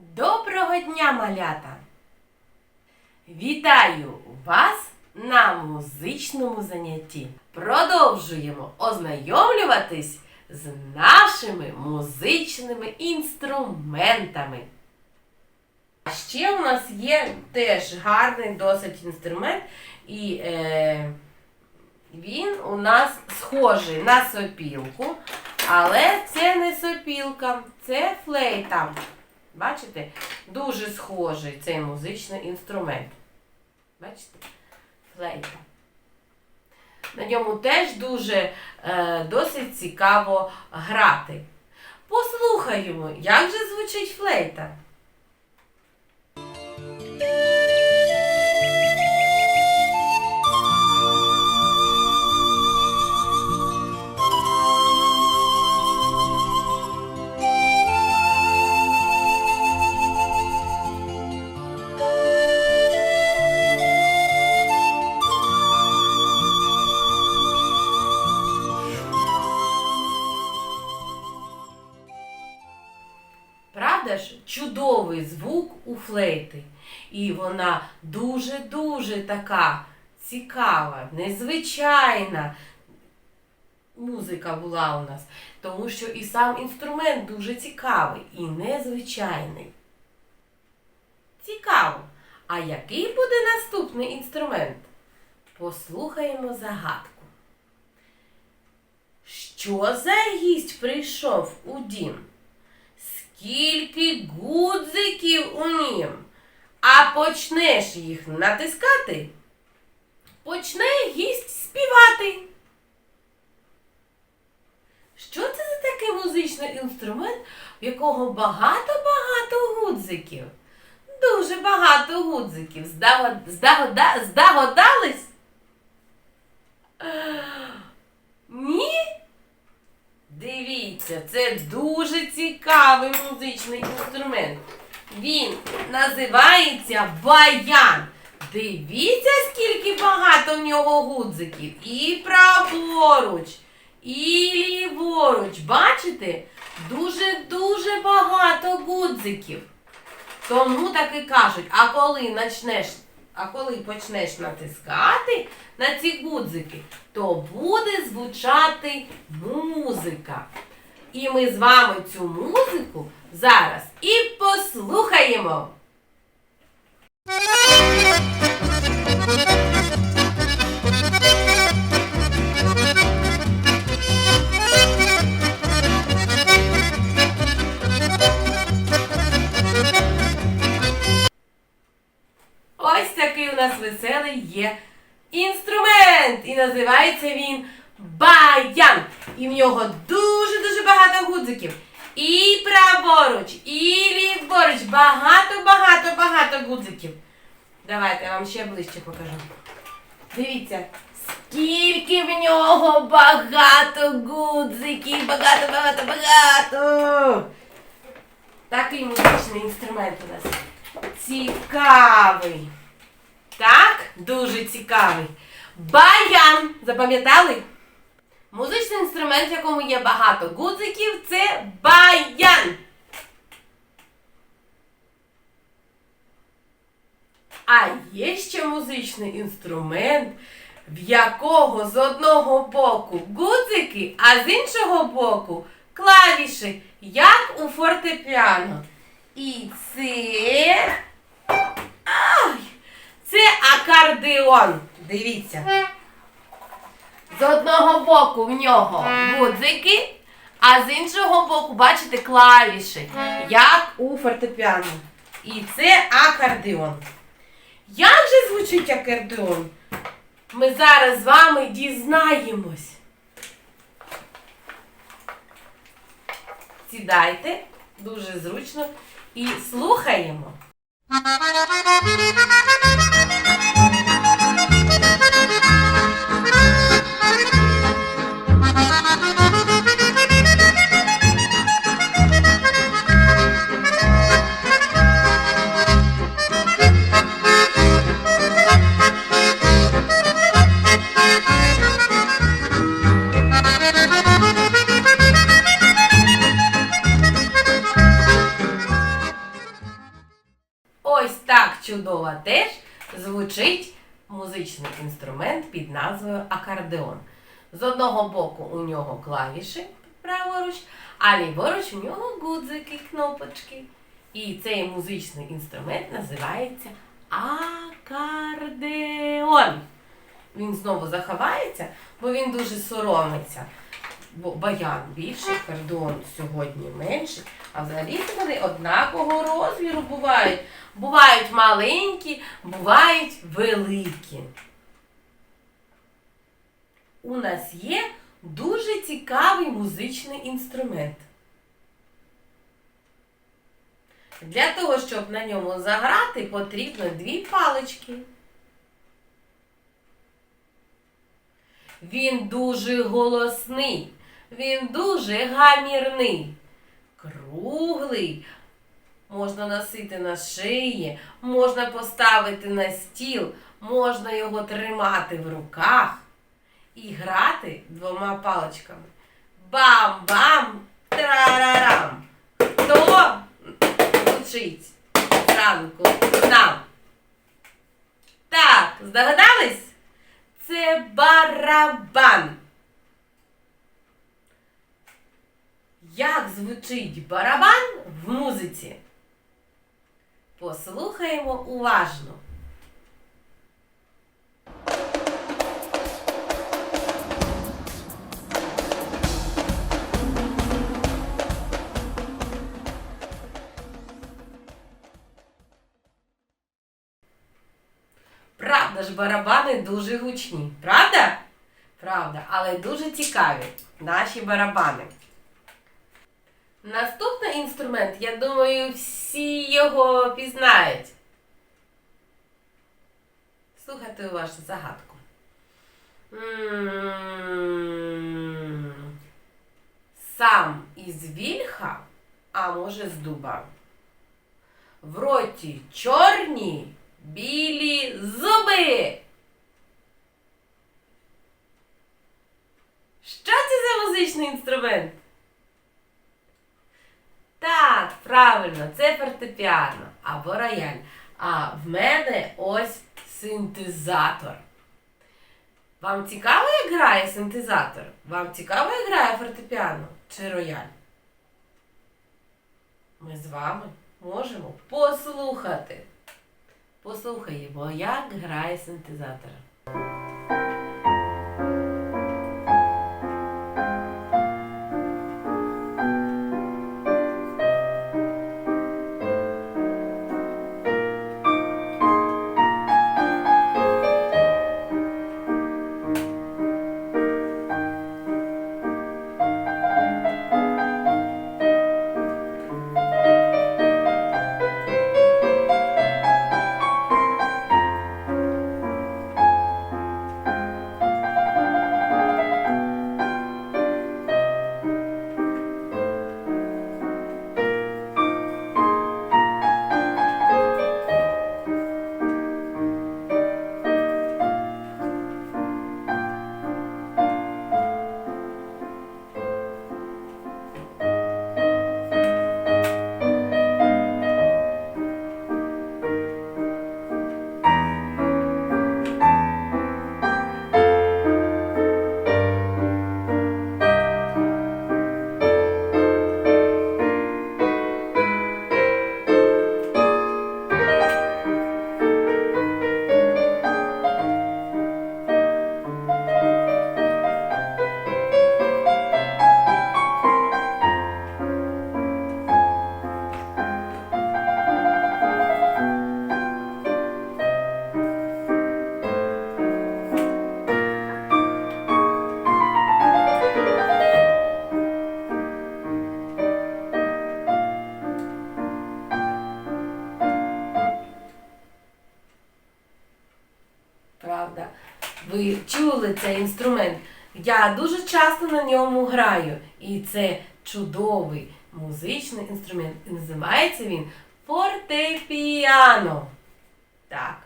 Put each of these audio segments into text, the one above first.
Доброго дня, малята! Вітаю вас на музичному занятті. Продовжуємо ознайомлюватись з нашими музичними інструментами. А ще у нас є теж гарний досить інструмент, і е, він у нас схожий на сопілку, але це не сопілка, це флейта. Бачите? Дуже схожий цей музичний інструмент. Бачите? Флейта. На ньому теж дуже е, досить цікаво грати. Послухаємо, як же звучить флейта. Флейти. І вона дуже-дуже така цікава, незвичайна музика була у нас. Тому що і сам інструмент дуже цікавий і незвичайний. Цікаво. А який буде наступний інструмент? Послухаємо загадку. Що за гість прийшов у дім? Скільки гудзиків у нім? А почнеш їх натискати, почне гість співати. Що це за такий музичний інструмент, в якого багато-багато гудзиків? Дуже багато гудзиків. Здаго- здагода- Здогадались? Ні? Дивіться, це дуже цікавий музичний інструмент. Він називається баян. Дивіться, скільки багато в нього гудзиків. І праворуч, і ліворуч. Бачите? Дуже-дуже багато гудзиків. Тому так і кажуть, а коли начнеш, а коли почнеш натискати на ці гудзики, то буде звучати музика. І ми з вами цю музику зараз і послухаємо. Такий у нас веселий є інструмент. І називається він баян. І в нього дуже-дуже багато гудзиків. І праворуч, і ліворуч. Багато-багато-багато гудзиків. Давайте я вам ще ближче покажу. Дивіться, скільки в нього багато гудзиків. Багато, багато, багато. Такий музичний інструмент у нас. Цікавий. Так, дуже цікавий. Баян. Запам'ятали? Музичний інструмент, в якому є багато гудзиків, це баян. А є ще музичний інструмент, в якого з одного боку гудзики, а з іншого боку клавіші, як у фортепіано. І це. Ай! Це акордеон. Дивіться. З одного боку в нього гудзики, а з іншого боку, бачите, клавіші, як у фортепіано. І це акордеон. Як же звучить акордеон? Ми зараз з вами дізнаємось. Сідайте дуже зручно і слухаємо. Чудово теж звучить музичний інструмент під назвою акордеон. З одного боку у нього клавіші праворуч, а ліворуч у нього гудзики, кнопочки. І цей музичний інструмент називається акордеон. Він знову заховається, бо він дуже соромиться. Бо баян більший, акордеон сьогодні менший, а взагалі вони однакового розміру бувають. Бувають маленькі, бувають великі. У нас є дуже цікавий музичний інструмент. Для того, щоб на ньому заграти, потрібно дві палички. Він дуже голосний, він дуже гамірний, круглий. Можна носити на шиї, можна поставити на стіл, можна його тримати в руках і грати двома паличками. Бам-бам! Трарарам! Хто звучить зранку нам? Так, здогадались? Це барабан. Як звучить барабан в музиці? Послухаємо уважно. Правда ж, барабани дуже гучні. Правда? Правда, але дуже цікаві наші барабани. Наступний інструмент, я думаю, всі його пізнають. Слухайте уважно загадку. Сам із вільха, а може з дуба. В роті чорні, білі зуби. Що це за музичний інструмент? Так, правильно, це фортепіано або рояль. А в мене ось синтезатор. Вам цікаво, як грає синтезатор? Вам цікаво, як грає фортепіано чи рояль? Ми з вами можемо послухати. Послухаємо, як грає синтезатор. Ви чули цей інструмент? Я дуже часто на ньому граю. І це чудовий музичний інструмент. І називається він фортепіано. Так.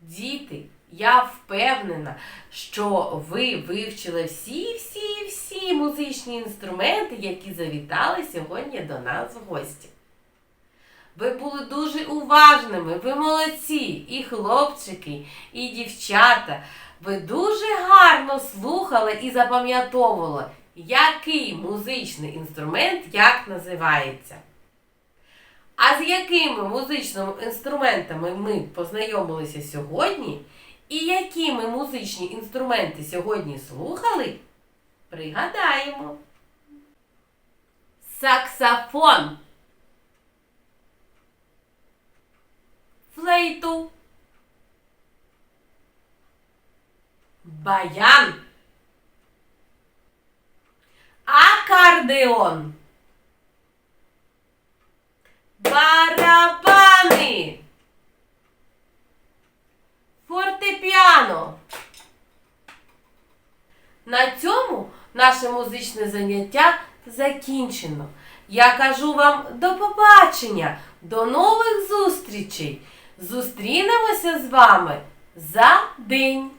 Діти, я впевнена, що ви вивчили всі-всі-всі музичні інструменти, які завітали сьогодні до нас в гості. Ви були дуже уважними, ви молодці, і хлопчики, і дівчата. Ви дуже гарно слухали і запам'ятовували, який музичний інструмент як називається. А з якими музичними інструментами ми познайомилися сьогодні, і які ми музичні інструменти сьогодні слухали, пригадаємо. Саксофон. Флейту. Баян. Акордеон. Барабани. Фортепіано. На цьому наше музичне заняття закінчено. Я кажу вам до побачення, до нових зустрічей. Зустрінемося з вами за день.